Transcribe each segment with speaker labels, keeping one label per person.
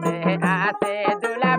Speaker 1: te hace tu la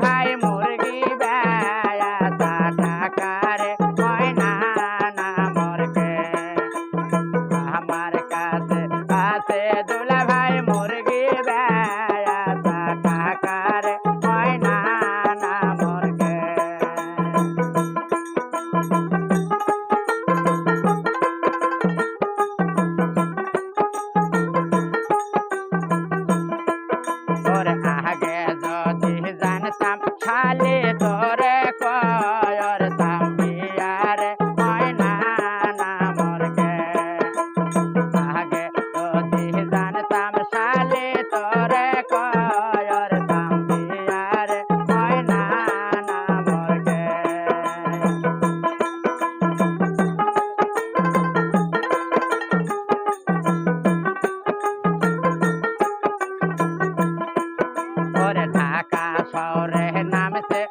Speaker 1: শহরে ঢাকা শহরে নামছে